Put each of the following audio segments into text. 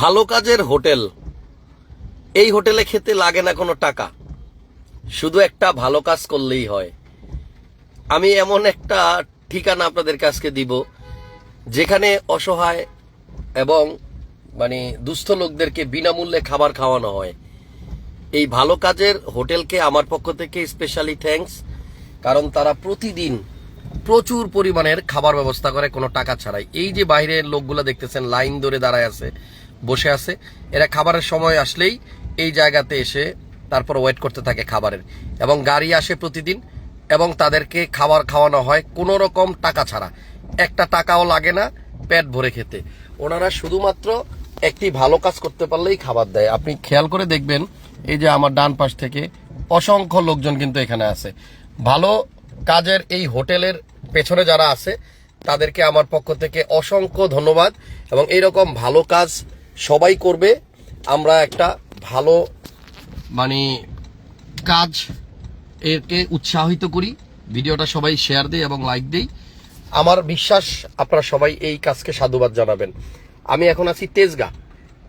ভালো কাজের হোটেল। এই হোটেলে খেতে লাগে না কোনো টাকা। শুধু একটা ভালো কাজ করলেই হয়। আমি এমন একটা ঠিকানা আপনাদের কাছকে দিব, যেখানে অসহায় এবং মানে দুস্থ লোকদেরকে বিনামূল্যে খাবার খাওয়ানো হয়। এই ভালো কাজের হোটেলকে আমার পক্ষ থেকে স্পেশালি থ্যাঙ্কস কারণ তারা প্রতিদিন প্রচুর পরিমাণের খাবার ব্যবস্থা করে, কোনো টাকা ছাড়াই। এই যে বাইরের লোকগুলো দেখতেছেন, লাইন ধরে দাঁড়ায় আছে বসে আছে। এরা খাবারের সময় আসলেই এই জায়গাতে এসে তারপর ওয়েট করতে থাকে খাবারের। এবং গাড়ি আসে প্রতিদিন এবং তাদেরকে খাবার খাওয়ানো হয় কোনো রকম টাকা ছাড়া। একটা টাকাও লাগে না পেট ভরে খেতে। ওনারা শুধুমাত্র একটি ভালো কাজ করতে পারলেই খাবার দেয়। আপনি খেয়াল করে দেখবেন, এই যে আমার ডান পাশ থেকে অসংখ্য লোকজন কিন্তু এখানে আছে। ভালো কাজের এই হোটেলের পেছনে যারা আছে, তাদেরকে আমার পক্ষ থেকে অসংখ্য ধন্যবাদ এবং এইরকম ভালো কাজ সবাই করবে। আমরা একটা ভালো মানে কাজ এরকে উৎসাহিত করি। ভিডিওটা সবাই শেয়ার দেই এবং লাইক দেই। আমার বিশ্বাস আপনারা সবাই এই কাজকে সাধুবাদ জানাবেন। আমি এখন আছি তেজগা।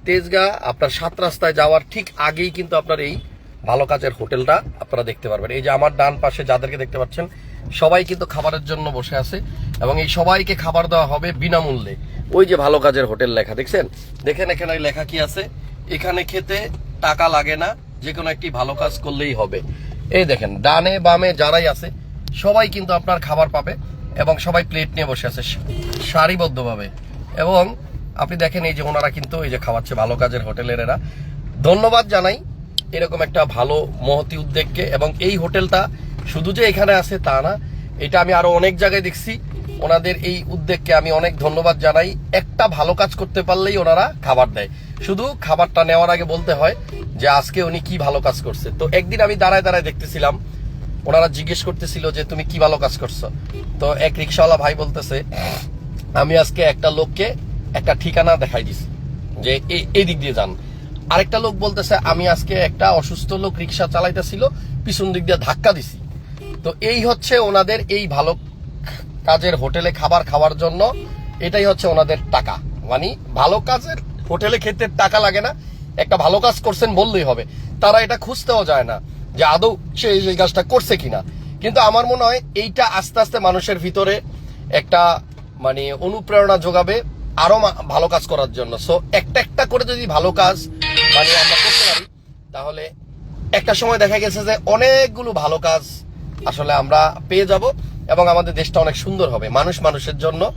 তেজগা, আপনার সাত রাস্তায় যাওয়ার ঠিক আগেই কিন্তু আপনার এই ভালো কাজের হোটেলটা আপনারা দেখতে পারবেন। এই যে আমার ডান পাশে যাদেরকে দেখতে পাচ্ছেন সবাই কিন্তু খাবারের জন্য বসে আছে এবং এই সবাইকে খাবার দেওয়া হবে বিনামূল্যে। ওই যে ভালো কাজের হোটেল লেখা, দেখছেন? দেখেন এখানে ওই লেখা কি আছে? এখানে খেতে টাকা লাগে না যে কোনো একটি ভালো কাজ করলেই হবে। এই দেখেন, ডানে বামে যারাই আছে, সবাই কিন্তু আপনার খাবার পাবে এবং সবাই প্লেট নিয়ে বসে আছে সারিবদ্ধভাবে। এবং আপনি দেখেন এই যে ওনারা কিন্তু এই যে খাওয়াচ্ছে ভালো কাজের হোটেলের এরা। ধন্যবাদ জানাই এরকম একটা ভালো মহতি উদ্যোগকে এবং এই হোটেলটা শুধু যে এখানে আছে তা না, এটা আমি আরও অনেক জায়গায় দেখছি। ওনাদের এই উদ্যোগকে আমি অনেক ধন্যবাদ জানাই। একটা ভালো কাজ করতে পারলেই ওনারা খাবার দেয়। শুধু খাবারটা নেওয়ার আগে বলতে হয় যে আজকে উনি কি ভালো কাজ করছে। তো একদিন আমি দাঁড়ায় দাঁড়ায় দেখতেছিলাম, ওনারা জিজ্ঞেস করতেছিল যে, তুমি কি ভালো কাজ করছ? তো এক রিক্সাওয়ালা ভাই বলতেছে, আমি আজকে একটা লোককে একটা ঠিকানা দেখাই দিছি, যে এই দিক দিয়ে যান। আরেকটা লোক বলতেছে, আমি আজকে একটা অসুস্থ লোক রিক্সা চালাইতেছিল, পিছন দিক দিয়ে ধাক্কা দিছি। তো এই হচ্ছে ওনাদের এই ভালো কাজের হোটেলে খাবার খাওয়ার জন্য, এটাই হচ্ছে ওনাদের টাকা। মানে ভালো কাজের হোটেলে খেতে টাকা লাগে না, একটা ভালো কাজ করছেন বললেই হবে। তারা এটা খুঁজতেও যায় না যে আদৌ সে এই কাজটা করছে কিনা। কিন্তু আমার মনে হয় এইটা আস্তে আস্তে মানুষের ভিতরে একটা মানে অনুপ্রেরণা যোগাবে আরও ভালো কাজ করার জন্য। সো একটা একটা করে যদি ভালো কাজ মানে আমরা করতে পারি, তাহলে একটা সময় দেখা গেছে যে অনেকগুলো ভালো কাজ আসলে আমরা পেয়ে যাব এবং আমাদের দেশটা অনেক সুন্দর হবে। মানুষ মানুষের জন্য।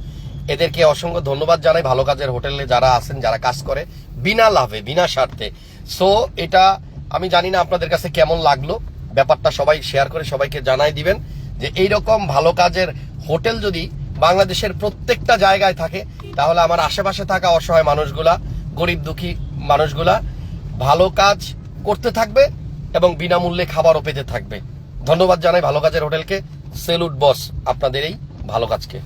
এদেরকে অসংখ্য ধন্যবাদ জানাই। ভালো কাজের হোটেলে যারা আছেন, যারা কাজ করে, বিনা লাভে, বিনা স্বার্থে। সো এটা আমি জানি না আপনাদের কাছে কেমন লাগল। ব্যাপারটা সবাই শেয়ার করে সবাইকে জানাই দিবেন যে এইরকম ভালো কাজের হোটেল যদি বাংলাদেশের প্রত্যেকটা জায়গায় থাকে, তাহলে আমার আশেপাশে থাকা অসহায় মানুষগুলা, গরিব দুঃখী মানুষগুলা ভালো কাজ করতে থাকবে এবং বিনামূল্যে খাবারও পেতে থাকবে। ধন্যবাদ জানাই ভালো কাজের হোটেলকে। সেলুট বস আপনাদের এই ভালো কাজকে।